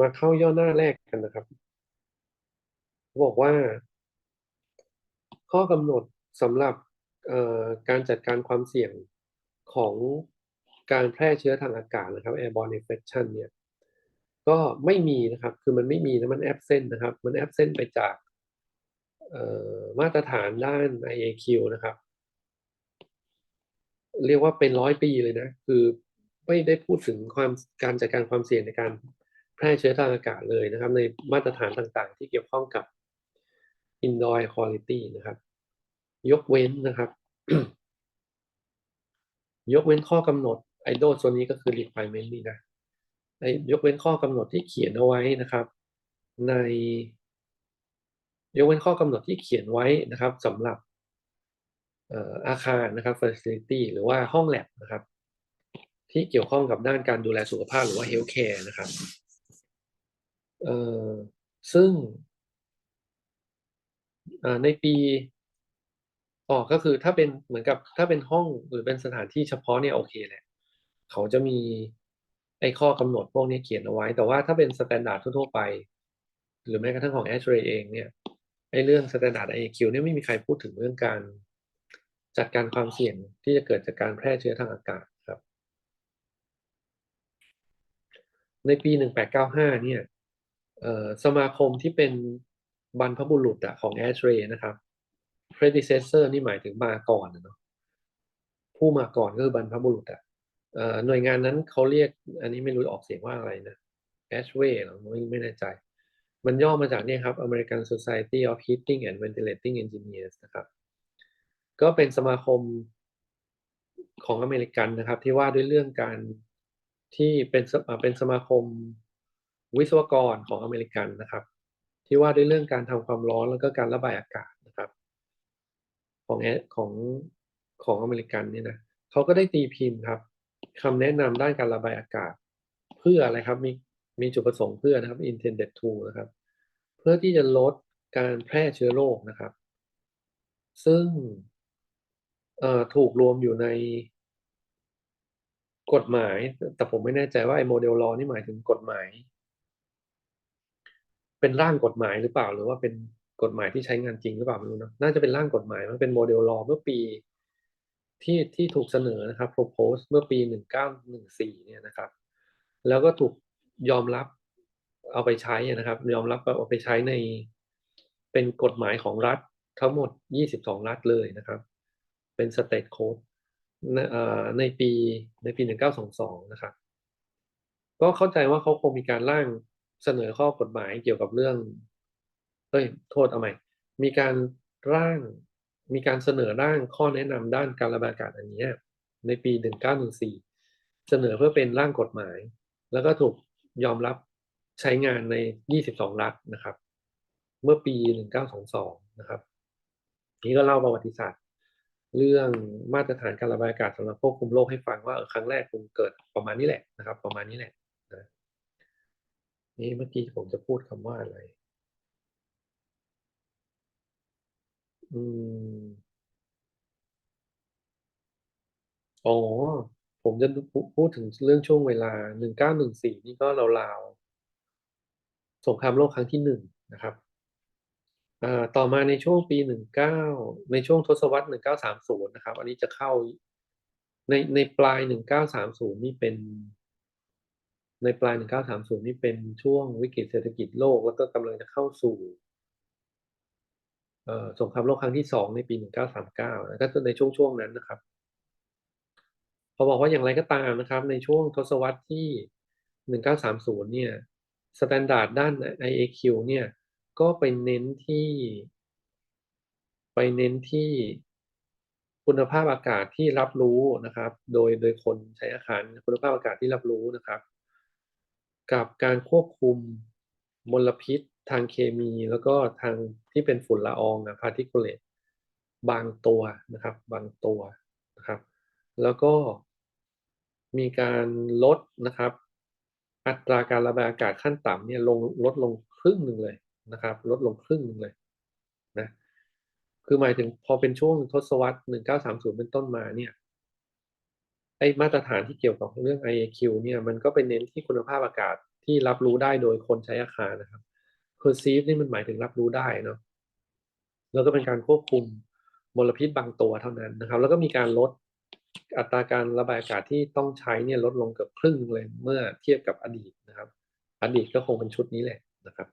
มาเข้าย่อหน้าแรกกันนะครับ บอกว่า ข้อกำหนดสำหรับการจัดการความเสี่ยงของการแพร่เชื้อทางอากาศนะครับ airborne infection เนี่ย ก็ไม่มีนะครับ คือมันไม่มีนะ มันแอบเส้นนะครับ มันแอบเส้นไปจากมาตรฐานด้าน IAQ นะครับ เรียกว่าเป็นร้อยปีเลยนะ คือไม่ได้พูดถึงความการจัดการความเสี่ยงในการ แพร่เชื้อทางอากาศเลยนะครับ ในมาตรฐานต่างๆ ที่เกี่ยวข้องกับ indoor quality นะครับ ยกเว้นนะครับ ยกเว้นข้อกำหนดไอโดส่วนนี้ก็คือ requirement นี่นะไอยกเว้นข้อกำหนดที่เขียนเอาไว้นะครับ ใน ยกเว้นข้อกำหนดที่เขียนไว้นะครับสำหรับอาคารนะครับ facility หรือว่าห้องแลบนะครับ ที่เกี่ยวข้องกับด้านการดูแลสุขภาพหรือว่า healthcare นะครับ เออซึ่งในปีอ๋อก็คือถ้าเป็นเหมือนกับถ้าเป็นห้องหรือเป็นสถานที่เฉพาะเนี่ยโอเคแหละเขาจะมีไอ้ข้อกำหนดพวกนี้เขียนเอาไว้ แต่ว่าถ้าเป็นสแตนดาร์ดทั่วไป หรือแม้กระทั่งของ a อ r a y เองเนี่ยไอ้เรื่องสแตนดาร์ด IAQ เนี่ยไม่มีใครพูดถึงเรื่องการจัดการความเสี่ยงที่จะเกิดจากการแพร่เชื้อทางอากาศครับ ในปี 1895 เนี่ย สมาคมที่เป็นบรรพบุรุษอะของ a อ r a y นะครับ predecessor นี่หมายถึงมาก่อนเนาะผู้มาก่อนก็คือบรรพบุรุษอะหน่วยงานนั้นเขาเรียก อันนี้ไม่รู้ออกเสียงว่าอะไรนะ Ashway หรอไม่ไม่แน่ใจ มันย่อมาจากนี่ครับ American Society of Heating and Ventilating Engineers นะครับ ก็เป็นสมาคมของอเมริกันนะครับ ที่ว่าด้วยเรื่องการที่เป็นเป็นสมาคม วิศวกรของอเมริกันนะครับ ที่ว่าด้วยเรื่องการทำความร้อนแล้วก็การระบายอากาศนะครับ ของของของอเมริกันนี่นะเขาก็ได้ตีพิมพ์ครับคำแนะนำด้านการระบายอากาศ เพื่ออะไรครับมีมีจุดประสงค์เพื่อนะครับ intended to นะครับ เพื่อที่จะลดการแพร่เชื้อโรคนะครับ ซึ่งถูกรวมอยู่ในกฎหมาย แต่ผมไม่แน่ใจว่าไอ้โมเดลลอนี่หมายถึงกฎหมาย เป็นร่างกฎหมายหรือเปล่า หรือว่าเป็นกฎหมายที่ใช้งานจริงหรือเปล่าไม่รู้นะน่าจะเป็นร่างกฎหมายมันเป็นโมเดลลอเมื่อปีที่ที่ถูกเสนอนะครับ propose เมื่อปี 1914 เนี่ยนะครับ แล้วก็ถูกยอมรับเอาไปใช้นะครับ ยอมรับเอาไปใช้ในเป็นกฎหมายของรัฐทั้งหมด 22 รัฐเลยนะครับ เป็น state code ในปีในปี 1922 นะครับ ก็เข้าใจว่าเขาคงมีการร่าง เสนอข้อกฎหมายเกี่ยวกับเรื่องเอ้ยโทษเอาใหม่มีการร่างมีการเสนอร่างข้อแนะนำด้านการระบายอากาศอันนี้ในปี 1914 เสนอเพื่อเป็นร่างกฎหมาย แล้วก็ถูกยอมรับใช้งานใน 22 รัฐนะครับ เมื่อปี 1922 นะครับ นี้ก็เล่าประวัติศาสตร์ เรื่องมาตรฐานการระบายอากาศสำหรับควบคุมโรคให้ฟังว่าครั้งแรกคงเกิดประมาณนี้แหละนะครับ ประมาณนี้แหละ นี่เมื่อกี้ผมจะพูดคำว่าอะไร อืมอ๋อ ผมจะพูดถึงเรื่องช่วงเวลา1914นี่ก็ราวๆสงครามโลกครั้งที่หนึ่งนะครับต่อมาในช่วงปี19ในช่วงทศวรรษ1930นะครับ อันนี้จะเข้าในในปลาย1930นี่เป็น ในปลาย 1930 นี่เป็นช่วงวิกฤตเศรษฐกิจโลก แล้วก็กำลังจะเข้าสู่สงครามโลกครั้งที่สองในปี 1939 นะก็ในช่วงช่วงนั้นนะครับเขาบอกว่าอย่างไรก็ตามนะครับ ในช่วงทศวรรษที่ 1930 เนี่ยสแตนดาร์ดด้าน IAQ เนี่ยก็ไปเน้นที่ ไปเน้นที่คุณภาพอากาศที่รับรู้นะครับ โดยโดยคนใช้อาคารคุณภาพอากาศที่รับรู้นะครับ กับการควบคุมมลพิษทางเคมี แล้วก็ทางที่เป็นฝุ่นละอองนะพาร์ติเคูเลตบางตัวนะครับบางตัวนะครับ แล้วก็มีการลดนะครับ อัตราการระบายอากาศขั้นต่ำเนี่ยลงลดลงครึ่งหนึ่งเลยนะครับ ลดลงครึ่งหนึ่งเลยนะคือหมายถึงพอเป็นช่วงทศวรรษ 1930 เป็นต้นมาเนี่ย ไอมาตรฐานที่เกี่ยวกับเรื่อง IAQ เนี่ยมันก็ไปเน้นที่คุณภาพอากาศที่รับรู้ได้โดยคนใช้อาคารนะครับ perceive นี่มันหมายถึงรับรู้ได้เนาะแล้วก็เป็นการควบคุมมลพิษบางตัวเท่านั้นนะครับ แล้วก็มีการลดอัตราการระบายอากาศที่ต้องใช้เนี่ยลดลงเกือบครึ่งเลยเมื่อเทียบกับอดีตนะครับ อดีตก็คงเป็นชุดนี้แหละนะครับ